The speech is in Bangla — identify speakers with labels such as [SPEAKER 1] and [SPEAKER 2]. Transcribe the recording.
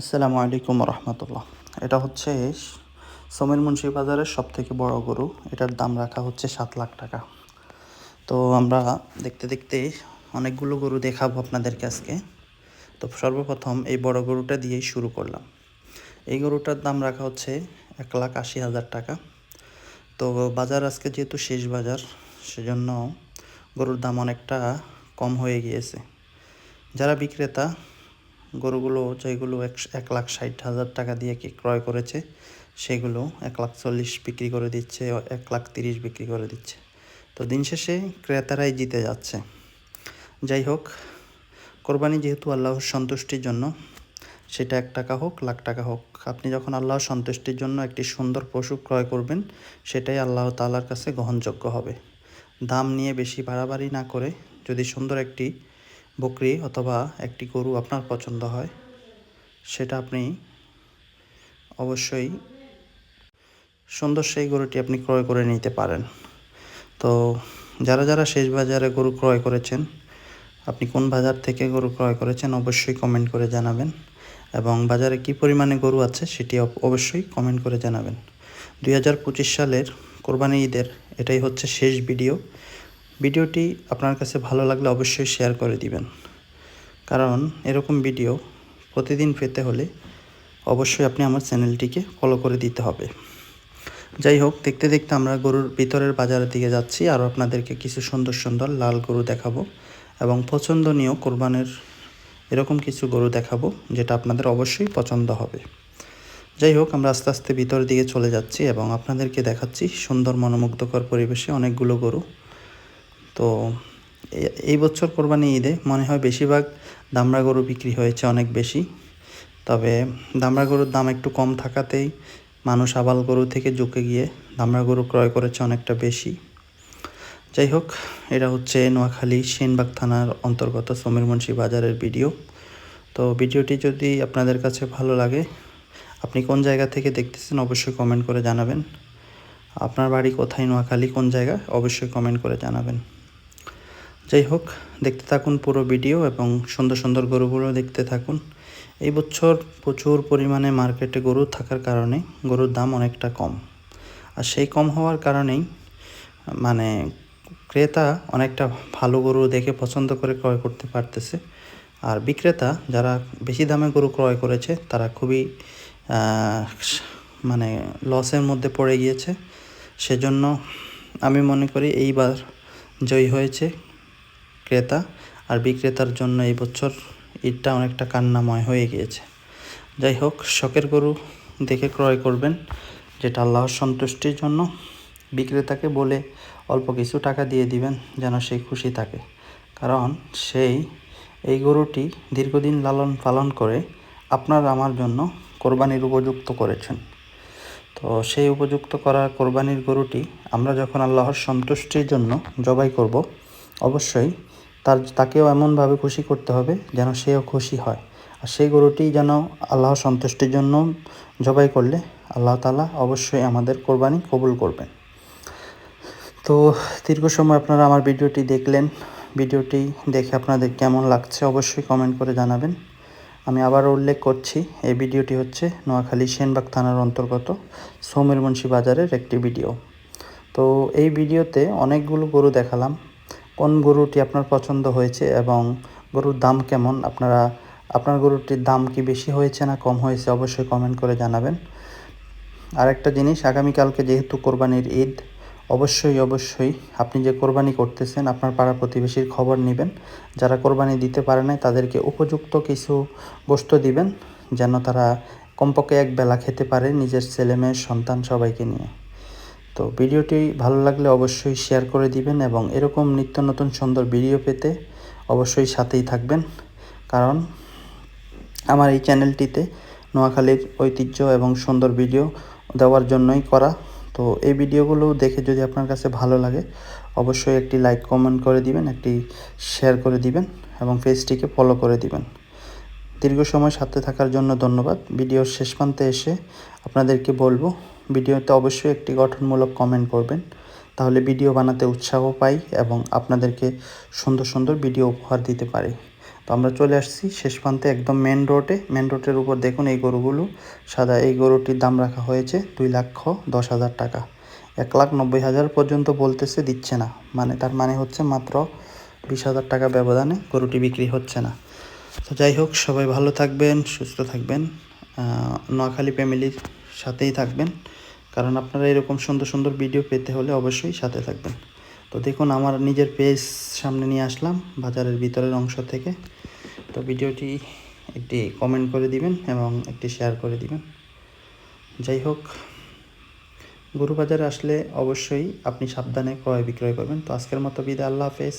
[SPEAKER 1] আসসালামু আলাইকুম রহমতুল্লাহ এটা হচ্ছে সমীর মুন্সি বাজারের সব থেকে বড় গরু। এটার দাম রাখা হচ্ছে সাত লাখ টাকা। তো আমরা দেখতে দেখতে অনেকগুলো গরু দেখাবো আপনাদেরকে আজকে। তো সর্বপ্রথম এই বড় গরুটা দিয়েই শুরু করলাম। এই গরুটার দাম রাখা হচ্ছে এক লাখ আশি হাজার টাকা। তো বাজার আজকে যেহেতু শেষ বাজার, সেজন্য গরুর দাম অনেকটা কম হয়ে গিয়েছে। যারা বিক্রেতা গরুগুলো যেগুলো এক এক লাখ ষাট হাজার টাকা দিয়ে কি ক্রয় করেছে, সেগুলো এক লাখ চল্লিশ বিক্রি করে দিচ্ছে এক লাখ তিরিশ বিক্রি করে দিচ্ছে। তো দিন শেষে ক্রেতারাই জিতে যাচ্ছে। যাই হোক, কোরবানি যেহেতু আল্লাহর সন্তুষ্টির জন্য, সেটা এক টাকা হোক, লাখ টাকা হোক, আপনি যখন আল্লাহর সন্তুষ্টির জন্য একটি সুন্দর পশু ক্রয় করবেন, সেটাই আল্লাহ তাআলার কাছে গ্রহণযোগ্য হবে। দাম নিয়ে বেশি বাড়াবাড়ি না করে যদি সুন্দর একটি বকরি অথবা একটি গরু আপনার পছন্দ হয়, সেটা আপনি অবশ্যই সুন্দর সেই গরুটি আপনি ক্রয় করে নিতে পারেন। তো যারা যারা শেষ বাজারে গরু ক্রয় করেছেন, আপনি কোন বাজার থেকে গরু ক্রয় করেছেন অবশ্যই কমেন্ট করে জানাবেন এবং বাজারে কি পরিমাণে গরু আছে সেটি অব- অবশ্যই কমেন্ট করে জানাবেন। দুই হাজার পঁচিশ সালের কোরবানি ঈদের এটাই হচ্ছে শেষ ভিডিও ভিডিওটি আপনার কাছে ভালো লাগলে অবশ্যই শেয়ার করে দিবেন। কারণ এরকম ভিডিও প্রতিদিন পেতে হলে অবশ্যই আপনি আমার চ্যানেলটিকে ফলো করে দিতে হবে। যাই হোক, দেখতে দেখতে আমরা গরুর ভিতরের বাজারের দিকে যাচ্ছি। আর আপনাদেরকে কিছু সুন্দর সুন্দর লাল গরু দেখাবো এবং পছন্দনীয় কোরবানের এরকম কিছু গরু দেখাবো, যেটা আপনাদের অবশ্যই পছন্দ হবে। যাই হোক, আমরা আস্তে আস্তে ভিতরের দিকে চলে যাচ্ছি এবং আপনাদেরকে দেখাচ্ছি সুন্দর মনোমুগ্ধকর পরিবেশে অনেকগুলো গরু। তো এই বছর কোরবানি ঈদে মনে হয় বেশিরভাগ দামড়া গরু বিক্রি হয়েছে অনেক বেশি। তবে দামড়া গরুর দাম একটু কম থাকাতেই মানুষ আবাল গরু থেকে ঝুঁকে গিয়ে দামড়া গরু ক্রয় করেছে অনেকটা বেশি। যাই হোক, এটা হচ্ছে নোয়াখালী সেনবাগ থানার অন্তর্গত সমীর মুন্সি বাজারের ভিডিও। তো ভিডিওটি যদি আপনাদের কাছে ভালো লাগে, আপনি কোন জায়গা থেকে দেখতেছেন অবশ্যই কমেন্ট করে জানাবেন। আপনার বাড়ি কোথায়, নোয়াখালী কোন জায়গা, অবশ্যই কমেন্ট করে জানাবেন। যাই হোক, দেখতে থাকুন পুরো ভিডিও এবং সুন্দর সুন্দর গরুগুলো দেখতে থাকুন। এই বছর প্রচুর পরিমাণে মার্কেটে গরু থাকার কারণে গরুর দাম অনেকটা কম। আর সেই কম হওয়ার কারণেই মানে ক্রেতা অনেকটা ভালো গরু দেখে পছন্দ করে ক্রয় করতে পারতেছে। আর বিক্রেতা যারা বেশি দামে গরু ক্রয় করেছে, তারা খুবই মানে লসের মধ্যে পড়ে গিয়েছে। সেজন্য আমি মনে করি এইবার জয়ী হয়েছে ক্রেতা আর বিক্রেতার জন্য এই বছর ঈদটা অনেকটা কান্নাময় হয়ে গিয়েছে। যাই হোক, শখের গরু দেখে ক্রয় করবেন, যেটা আল্লাহর সন্তুষ্টির জন্য। বিক্রেতাকে বলে অল্প কিছু টাকা দিয়ে দিবেন যেন সে খুশি থাকে। কারণ সেই, এই গরুটি দীর্ঘদিন লালন পালন করে আপনার আমার জন্য কোরবানির উপযুক্ত করেছেন। তো সেই উপযুক্ত করা কোরবানির গরুটি আমরা যখন আল্লাহর সন্তুষ্টির জন্য জবাই করব, অবশ্যই তার, তাকেও এমনভাবে খুশি করতে হবে যেন সেও খুশি হয়। আর সেই গরুটি যেন আল্লাহ সন্তুষ্টির জন্য জবাই করলে আল্লাহ তালা অবশ্যই আমাদের কোরবানি কবুল করবেন। তো দীর্ঘ সময় আপনারা আমার ভিডিওটি দেখলেন। ভিডিওটি দেখে আপনাদের কেমন লাগছে অবশ্যই কমেন্ট করে জানাবেন। আমি আবার উল্লেখ করছি, এই ভিডিওটি হচ্ছে নোয়াখালী সেনবাগ থানার অন্তর্গত সৌমের বাজারের একটি ভিডিও। তো এই ভিডিওতে অনেকগুলো গরু দেখালাম। কোন গরুটি আপনার পছন্দ হয়েছে এবং গরুর দাম কেমন? আপনারা, আপনার গরুটির দাম কি বেশি হয়েছে না কম হয়েছে অবশ্যই কমেন্ট করে জানাবেন। আরেকটা জিনিস, আগামীকালকে যেহেতু কোরবানির ঈদ, অবশ্যই অবশ্যই আপনি যে কোরবানি করতেছেন, আপনার পাড়া প্রতিবেশীর খবর নেবেন। যারা কোরবানি দিতে পারে না তাদেরকে উপযুক্ত কিছু বস্তু দিবেন, যেন তারা কমপক্ষে এক বেলা খেতে পারে নিজের ছেলে মেয়ের সন্তান সবাইকে নিয়ে। তো ভিডিওটি ভালো লাগলে অবশ্যই শেয়ার করে দিবেন এবং এরকম নিত্য নতুন সুন্দর ভিডিও পেতে অবশ্যই সাথেই থাকবেন। কারণ আমার এই চ্যানেলটিতে নোয়াখালীর ঐতিহ্য এবং সুন্দর ভিডিও দেওয়ার জন্যই করা। তো এই ভিডিওগুলো দেখে যদি আপনার কাছে ভালো লাগে, অবশ্যই একটি লাইক, কমেন্ট করে দিবেন, একটি শেয়ার করে দিবেন এবং পেজটিকে ফলো করে দিবেন। দীর্ঘ সময় সাথে থাকার জন্য ধন্যবাদ। ভিডিওর শেষ প্রান্তে এসে আপনাদেরকে বলব ভিডিওতে অবশ্যই একটি গঠনমূলক কমেন্ট করবেন। তাহলে ভিডিও বানাতে উৎসাহ পাই এবং আপনাদেরকে সুন্দর সুন্দর ভিডিও উপহার দিতে পারি। তো আমরা চলে আসছি শেষ প্রান্তে একদম মেন রোডে মেন রোডের উপর দেখুন এই গরুগুলো। সাদা এই গরুটির দাম রাখা হয়েছে দুই লক্ষ দশ হাজার টাকা। এক লাখ নব্বই হাজার পর্যন্ত বলতেছে দিচ্ছে না। মানে তার মানে হচ্ছে মাত্র বিশ হাজার টাকা ব্যবধানে গরুটি বিক্রি হচ্ছে না। তো যাই হোক, সবাই ভালো থাকবেন, সুস্থ থাকবেন। নোয়াখালী ফ্যামিলির সাথেই থাকবেন। কারণ আপনারা এরকম সুন্দর সুন্দর ভিডিও পেতে হলে অবশ্যই সাথে থাকবেন। তো দেখুন, আমার নিজের পেজ সামনে নিয়ে আসলাম, বাজারের ভিতরের অংশ থেকে। তো ভিডিওটি একটি কমেন্ট করে দিবেন এবং একটি শেয়ার করে দিবেন। যাই হোক গরু বাজারে আসলে অবশ্যই আপনি সাবধানে ক্রয় বিক্রয় করবেন। তো আজকের মতো বিদায়, আল্লাহ হাফেজ।